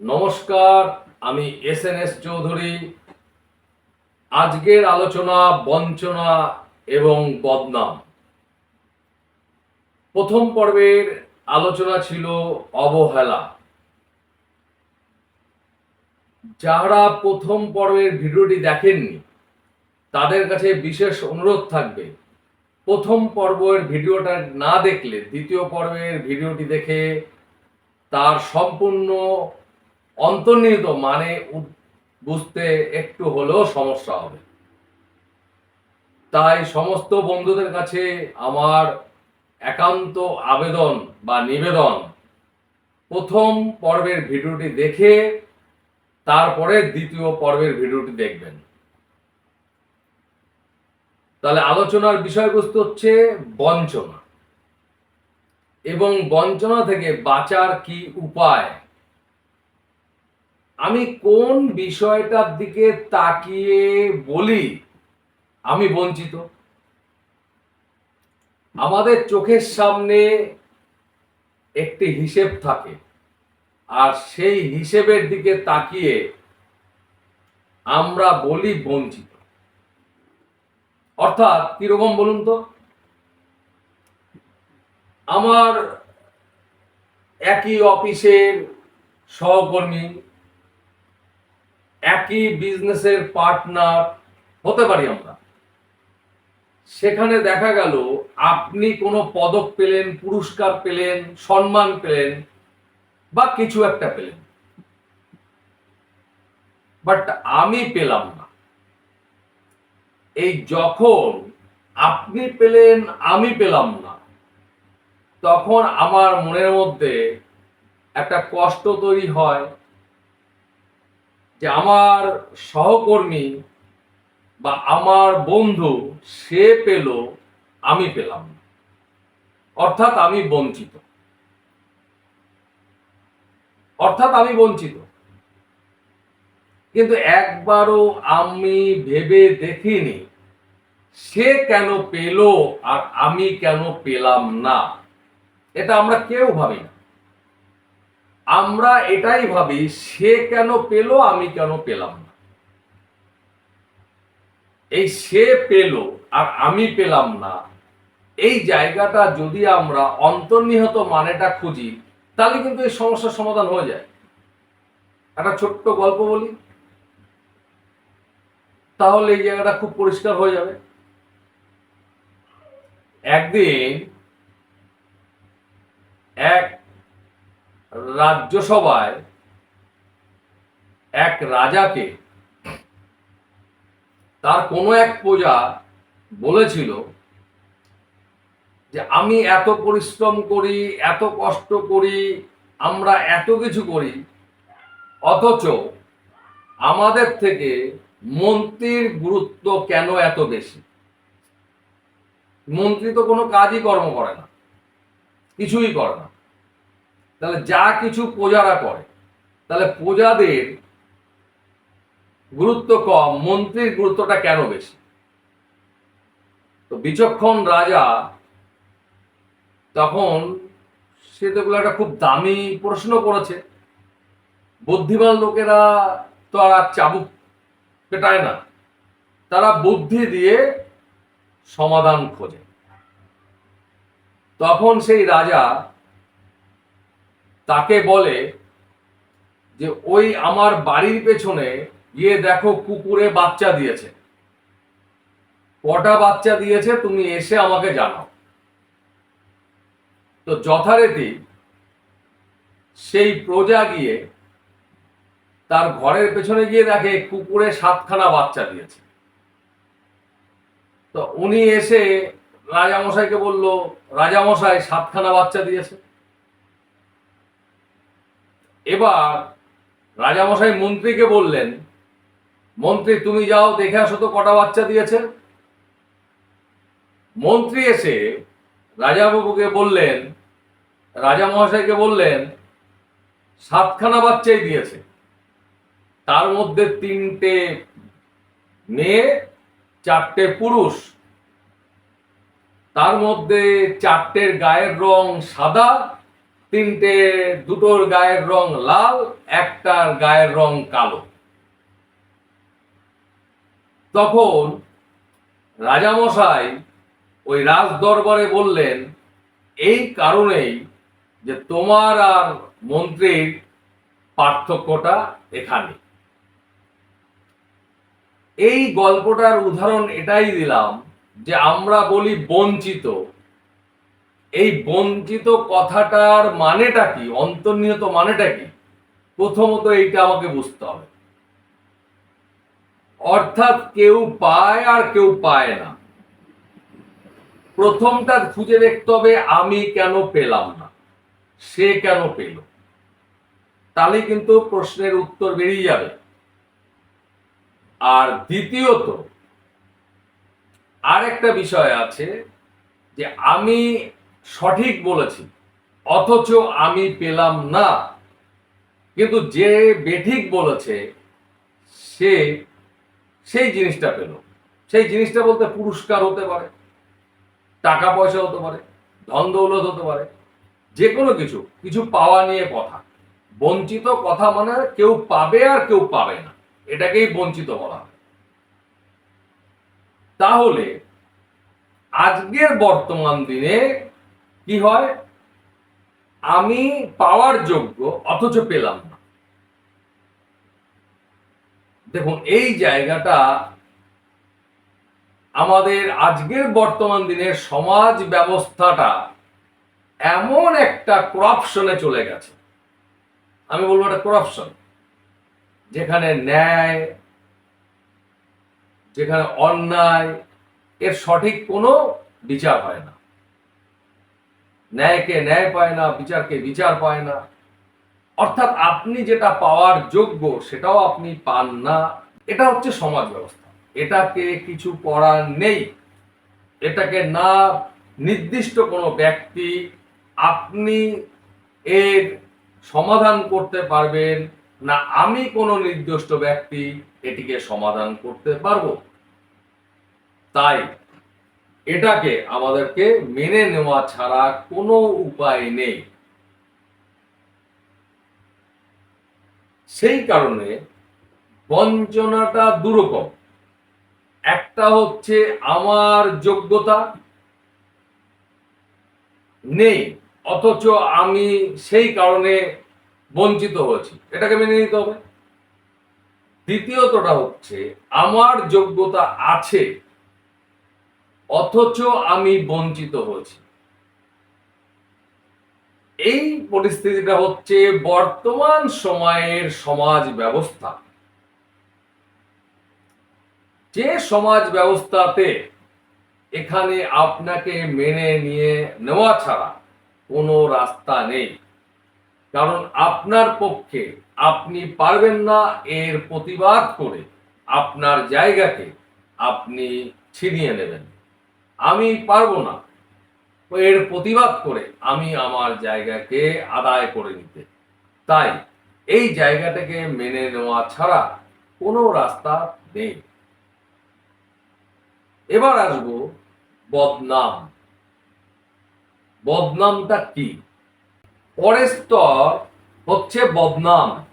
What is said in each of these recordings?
নমস্কার, আমি S N S Chowdhury. আজকের আলোচনা বঞ্চনা এবং বদনাম। প্রথম পর্বের আলোচনা ছিল অবহেলা। যারা প্রথম পর্বের ভিডিওটি দেখেননি, তাদের কাছে বিশেষ অনুরোধ থাকবে, প্রথম পর্বের ভিডিওটা না দেখলে দ্বিতীয় পর্বের ভিডিওটি দেখে তার সম্পূর্ণ অন্তর্নিহিত মানে বুঝতে একটু হলেও সমস্যা হবে। তাই সমস্ত বন্ধুদের কাছে আমার একান্ত আবেদন বা নিবেদন, প্রথম পর্বের ভিডিওটি দেখে তারপরে দ্বিতীয় পর্বের ভিডিওটি দেখবেন। তাহলে আলোচনার বিষয়বস্তু হচ্ছে বঞ্চনা। এবং বঞ্চনা থেকে বাঁচার কি উপায়? আমি কোন বিষয়টার দিকে তাকিয়ে বলি, আমি বঞ্চিত। আমাদের চোখের সামনে একটি হিসেব থাকে, আর সেই হিসেবের দিকে তাকিয়ে আমরা বলি বঞ্চিত। অর্থাৎ কীরকম বলুন তো? আমার একই অফিসের সহকর্মী একই বিজনেসের পার্টনার হতে পারি আমরা। সেখানে দেখা গেল, আপনি কোনো পদক পেলেন, পুরস্কার পেলেন, সম্মান পেলেন, বা কিছু একটা পেলেন। বাট আমি পেলাম না। এই যখন আপনি পেলেন, আমি পেলাম না, তখন আমার মনের মধ্যে একটা কষ্ট তৈরি হয় যে আমার সহকর্মী বা আমার বন্ধু, সে পেল, আমি পেলাম অর্থাৎ আমি বঞ্চিত। অর্থাৎ আমি বঞ্চিত। কিন্তু একবারও আমি ভেবে দেখিনি, সে কেন পেল আর আমি কেন পেলাম না। এটা আমরা কেউ ভাবি না আমরা এটাই ভাবি, সে কেন পেল, আমি কেন পেলাম না? এই সে পেল আর আমি পেলাম না, এই জায়গাটা যদি আমরা অন্তর্নিহিত মানেটা খুঁজি, তাহলে কিন্তু এই সমস্যার সমাধান হয়ে যায়। একটা ছোট্ট গল্প বলি, তাহলে এই জায়গাটা খুব পরিষ্কার হয়ে যাবে। একদিন এক রাজ্যসভায় এক রাজাকে তার কোনো এক প্রজা বলেছিল যে আমি এত পরিশ্রম করি, এত কষ্ট করি, আমরা এত কিছু করি, অথচ আমাদের থেকে মন্ত্রীর গুরুত্ব কেন এত বেশি? মন্ত্রী তো কোনো কাজই কর্ম করে না, কিছুই করে না। তাহলে যা কিছু প্রজারা করে, তাহলে প্রজাদের গুরুত্ব কম, মন্ত্রীর গুরুত্বটা কেন বেশি? তো বিচক্ষণ রাজা তখন সে তো একটা খুব দামি প্রশ্ন করেছে। বুদ্ধিমান লোকেরা তো আর চাবুক পেটায় না। তারা বুদ্ধি দিয়ে সমাধান খোঁজে। তখন সেই রাজা তাকে বলে যে, ওই আমার বাড়ির পেছনে গিয়ে দেখো কুকুরে বাচ্চা দিয়েছে। কটা বাচ্চা দিয়েছে তুমি এসে আমাকে জানাও। তো যথারীতি সেই প্রজা গিয়ে তার ঘরের পেছনে গিয়ে দেখে কুকুরে সাতখানা বাচ্চা দিয়েছে। তো উনি এসে রাজামশাইকে বলল, রাজামশাই, সাতখানা বাচ্চা দিয়েছে। এবার রাজামশাই মন্ত্রীকে বললেন, মন্ত্রী, তুমি যাও, দেখে আসো তো কটা বাচ্চা দিয়েছে মন্ত্রী এসে রাজাবাবুকে বললেন রাজা মহাশয়কে বললেন, সাতখানা বাচ্চাই দিয়েছে। তার মধ্যে তিনটে মেয়ে, চারটে পুরুষ। তার মধ্যে চারটের গায়ের রং সাদা তিনটে, দুটোর গায়ের রং লাল, একটার গায়ের রং কালো। তখন রাজামশাই ওই রাজ দরবারে বললেন, এই কারণেই যে তোমার আর মন্ত্রীর পার্থক্যটা এখানে। এই গল্পটার উদাহরণ এটাই দিলাম যে আমরা বলি বঞ্চিত। এই বঞ্চিত কথাটার মানেটা কি? অন্তর্নিহিত মানেটা কি? প্রথমত এইটা আমাকে বুঝতে হবে। অর্থাৎ কেউ পায় আর কেউ পায় না। প্রথমটা খুঁজে দেখতে হবে, আমি কেন পেলাম না? সে কেন পেল? তাহলে কিন্তু প্রশ্নের উত্তর বেরিয়ে যাবে। আর দ্বিতীয়ত আর একটা বিষয় আছে যে আমি সঠিক বলেছি। অথচ আমি পেলাম না। কিন্তু যে বেঠিক বলেছে, সে সেই জিনিসটা পেল। সেই জিনিসটা বলতে পুরস্কার হতে পারে, টাকা পয়সা হতে পারে, ধন দৌলত হতে পারে, যে কোনো কিছু কিছু পাওয়া নিয়ে কথা। বঞ্চিত কথা মানে কেউ পাবে আর কেউ পাবে না। এটাকেই বঞ্চিত বলা হয়। তাহলে, আজকের বর্তমান দিনে কি হয়? আমি পাওয়ার যোগ্য, অথচ পেলাম না। দেখুন, এই জায়গাটা আমাদের আজকের বর্তমান দিনের সমাজ ব্যবস্থাটা এমন একটা করাপশনে চলে গেছে। আমি বলব এটা করাপশন যেখানে ন্যায়, যেখানে অন্যায়, এর সঠিক কোনো বিচার হয় না। ন্যায়কে ন্যায় পায় না, বিচারকে বিচার পায় না। অর্থাৎ আপনি যেটা পাওয়ার যোগ্য, সেটাও আপনি পান না। এটা হচ্ছে সমাজ ব্যবস্থা। এটাকে কিছু করার নেই। এটাকে না নির্দিষ্ট কোনো ব্যক্তি আপনি এর সমাধান করতে পারবেন না, আমি কোনো নির্দিষ্ট ব্যক্তি এটিকে সমাধান করতে পারব। তাই এটাকে আমাদেরকে মেনে নেওয়া ছাড়া কোনো উপায় নেই। সেই কারণে বঞ্চনাটা দুরকম। একটা হচ্ছে আমার যোগ্যতা নেই, অথচ আমি সেই কারণে বঞ্চিত হয়েছি। এটাকে মেনে নিতে হবে। দ্বিতীয়তটা হচ্ছে, আমার যোগ্যতা আছে অথচ আমি বঞ্চিত হয়েছি। এই পরিস্থিতিটা হচ্ছে বর্তমান সময়ের সমাজ ব্যবস্থা। যে সমাজ ব্যবস্থাতে এখানে আপনাকে মেনে নিয়ে নেওয়া ছাড়া কোনো রাস্তা নেই। কারণ আপনার পক্ষে আপনি পারবেন না এর প্রতিবাদ করে আপনার জায়গাকে আপনি ছিনিয়ে নেবেন। আমি পারব না। এর প্রতিবাদ করে আমি আমার জায়গাকে আদায় করে নিতে। তাই এই জায়গাটাকে মেনে নেওয়া ছাড়া কোনো রাস্তা নেই। এবার আসব বদনাম। বদনামটা কি? পরের স্তর হচ্ছে বদনাম।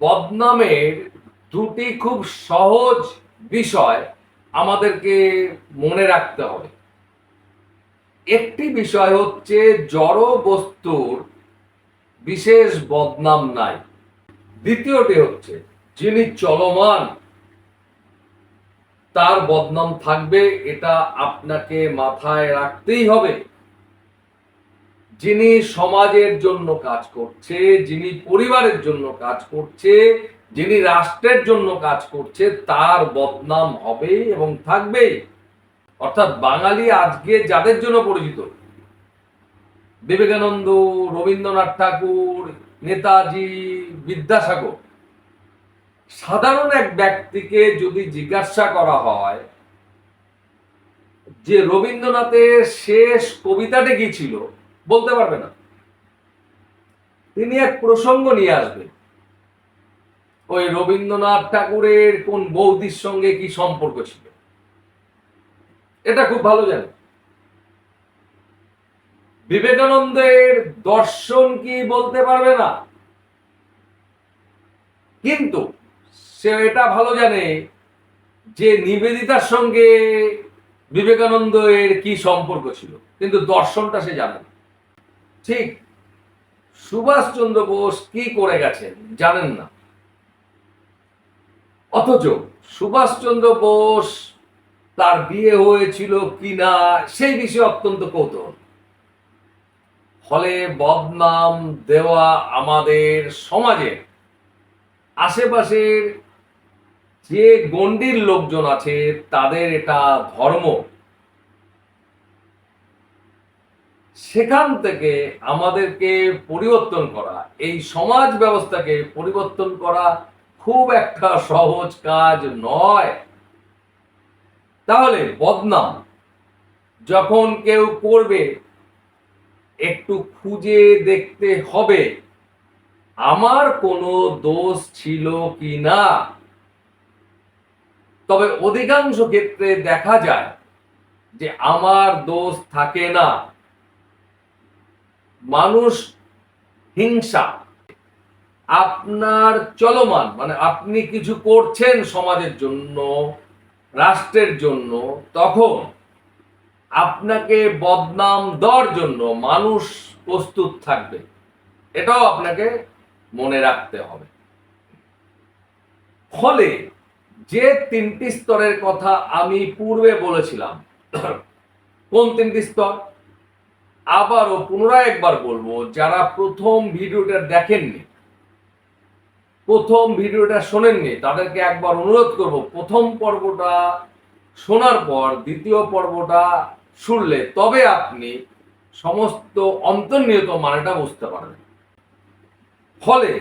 বদনামের দুটি খুব সহজ বিষয় আমাদেরকে মনে রাখতে হবে। একটি বিষয় হচ্ছে জড় বস্তুর বিশেষ বদনাম নাই। দ্বিতীয়টি হচ্ছে, যিনি চলমান, তার বদনাম থাকবে, এটা আপনাকে মাথায় রাখতেই হবে। যিনি সমাজের জন্য কাজ করছে, যিনি পরিবারের জন্য কাজ করছে যিনি রাষ্ট্রের জন্য কাজ করছে, তার বদনাম হবে এবং থাকবেই অর্থাৎ বাঙালি আজকে যাদের জন্য পরিচিত? বিবেকানন্দ, রবীন্দ্রনাথ ঠাকুর, নেতাজি, বিদ্যাসাগর। সাধারণ এক ব্যক্তিকে যদি জিজ্ঞাসা করা হয় যে রবীন্দ্রনাথের শেষ কবিতাটি কি ছিল, বলতে পারবে না। তিনি এক প্রসঙ্গ নিয়ে আসবেন। ওই রবীন্দ্রনাথ ঠাকুরের কোন বৌদির সঙ্গে কি সম্পর্ক ছিল? এটা খুব ভালো জানে। বিবেকানন্দের দর্শন কি বলতে পারবে না? কিন্তু সে এটা ভালো জানে যে নিবেদিতার সঙ্গে বিবেকানন্দের কি সম্পর্ক ছিল, কিন্তু দর্শনটা সে জানে না। ঠিক, সুভাষচন্দ্র বোস কি করে গেছেন জানেন না। অথচ সুভাষচন্দ্র বোস তার বিয়ে হয়েছিল কিনা সেই বিষয়ে অত্যন্ত কৌতূহল। ফলে বদনাম দেওয়া আমাদের সমাজের আশেপাশের যে গণ্ডির লোকজন আছে তাদের এটা ধর্ম। সেখান থেকে আমাদেরকে পরিবর্তন করা, এই সমাজ ব্যবস্থাকে পরিবর্তন করা খুব একটা সহজ কাজ নয়। তাহলে বদনাম, যখন কেউ করবে, একটু খুঁজে দেখতে হবে, আমার কোনো দোষ ছিল কি না? তবে অধিকাংশ ক্ষেত্রে দেখা যায় যে আমার দোষ থাকে না। মানুষ হিংসা আপনার চলমান মানে আপনি কিছু করছেন সমাজের জন্য, রাষ্ট্রের জন্য, তখন আপনাকে বদনাম দেওয়ার জন্য মানুষ প্রস্তুত থাকবে। এটাও আপনাকে মনে রাখতে হবে। ফলে যে তিনটি স্তরের কথা আমি পূর্বে বলেছিলাম, কোন তিনটি স্তর? আবারও পুনরায় একবার বলব, যারা প্রথম ভিডিওটা দেখেননি প্রথম ভিডিওটা শোনেননি, তাদেরকে একবার অনুরোধ করব, প্রথম পর্বটা শোনার পর দ্বিতীয় পর্বটা শুনলে তবে আপনি সমস্ত অন্তর্নিহিত মানেটা বুঝতে পারবেন। ফলে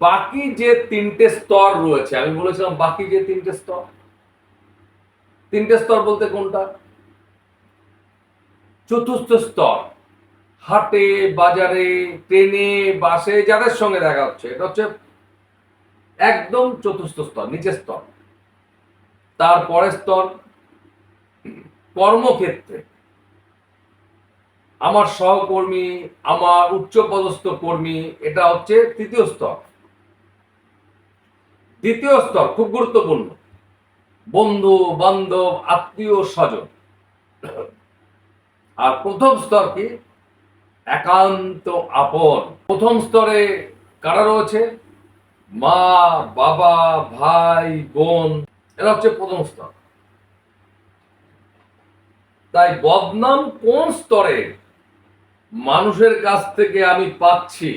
বাকি যে তিনটে স্তর রয়েছে, আমি বলেছিলাম বাকি যে তিনটে স্তর তিনটে স্তর বলতে কোনটা? চতুর্থ স্তর, হাটে, বাজারে, ট্রেনে, বাসে, যাদের সঙ্গে দেখা হচ্ছে, এটা হচ্ছে একদম চতুর্থ স্তর, নিচের স্তর। তারপরের স্তর, কর্মক্ষেত্রে। আমার সহকর্মী, আমার উচ্চপদস্থ কর্মী, এটা হচ্ছে তৃতীয় স্তর। দ্বিতীয় স্তর খুব গুরুত্বপূর্ণ। বন্ধু, বান্ধব, আত্মীয়, স্বজন। আর প্রথম স্তর কি? একান্ত আপন। প্রথম স্তরে কারা রয়েছে? মা, বাবা, ভাই, বোন, এরা হচ্ছে প্রথম স্তর। তাই বদনাম কোন স্তরে মানুষের কাছ থেকে আমি পাচ্ছি,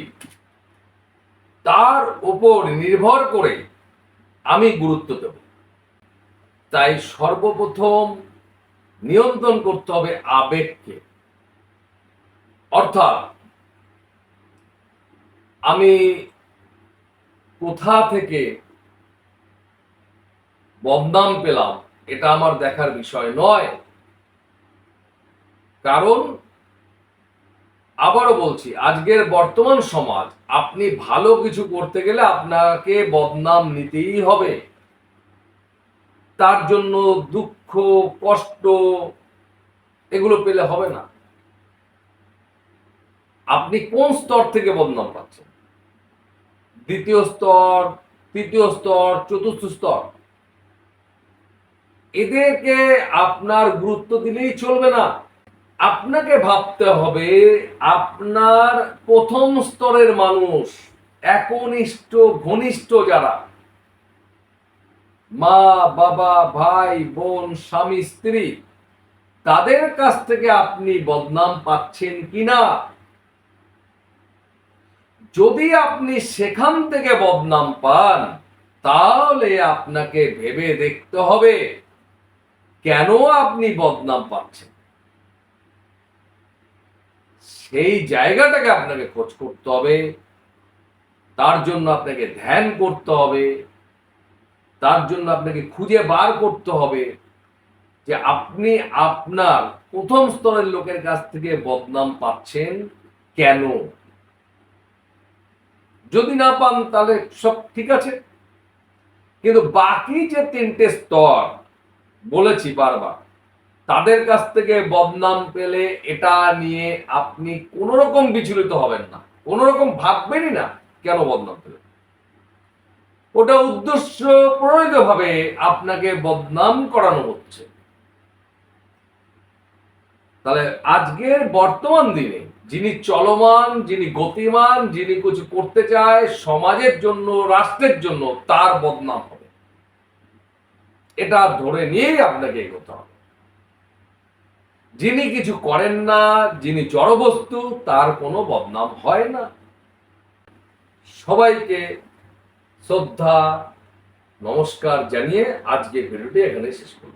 তার উপর নির্ভর করে আমি গুরুত্ব দেব। তাই সর্বপ্রথম নিয়ন্ত্রণ করতে হবে আবেগকে। অর্থাৎ আমি কোথা থেকে বদনাম পেলাম, এটা আমার দেখার বিষয় নয়। কারণ আবারও বলছি, আজকের বর্তমান সমাজ, আপনি ভালো কিছু করতে গেলে আপনাকে বদনাম নিতেই হবে। তার জন্য দুঃখ, কষ্ট, এগুলো পেলে হবে না। আপনি কোন স্তর থেকে বদনাম পাচ্ছেন? দ্বিতীয় স্তর, তৃতীয় স্তর, চতুর্থ স্তর। এদেরকে আপনার গুরুত্ব দিলেই চলবে না। আপনাকে ভাবতে হবে, আপনার প্রথম স্তরের মানুষ, একনিষ্ঠ, ঘনিষ্ঠ যারা, মা, বাবা, ভাই, বোন, স্বামী, স্ত্রী, তাদের কাছ থেকে আপনি বদনাম পাচ্ছেন কিনা? যদি আপনি সেখান থেকে বদনাম পান, তাহলে আপনাকে ভেবে দেখতে হবে কেন আপনি বদনাম পাচ্ছেন। সেই জায়গাটাকে আপনাকে খোঁজ করতে হবে, তার জন্য আপনাকে ধ্যান করতে হবে, তার জন্য আপনাকে খুঁজে বার করতে হবে যে আপনি আপনার প্রথম স্তরের লোকের কাছ থেকে বদনাম পাচ্ছেন কেন? যদি না পান, তাহলে সব ঠিক আছে। কিন্তু বাকি যে তিনটে স্তর, বলেছি বারবার, তাদের কাছ থেকে বদনাম পেলে এটা নিয়ে আপনি কোন রকম বিচলিত হবেন না। কোন রকম ভাববেনই না কেন বদনাম পেলেন। ওটা উদ্দেশ্য প্রণোদিত ভাবে আপনাকে বদনাম করানো হচ্ছে। তাহলে আজকের বর্তমান দিনে যিনি চলমান, যিনি গতিমান, যিনি কিছু করতে চায়, সমাজের জন্য, রাষ্ট্রের জন্য তার বদনাম হবে। এটা ধরে নিয়েই আপনাকে এগোতে হবে। যিনি কিছু করেন না, যিনি জড়বস্তু তার কোনো বদনাম হয় না। সবাইকে শ্রদ্ধা, নমস্কার জানিয়ে আজকে ভিডিওটি এখানে শেষ করব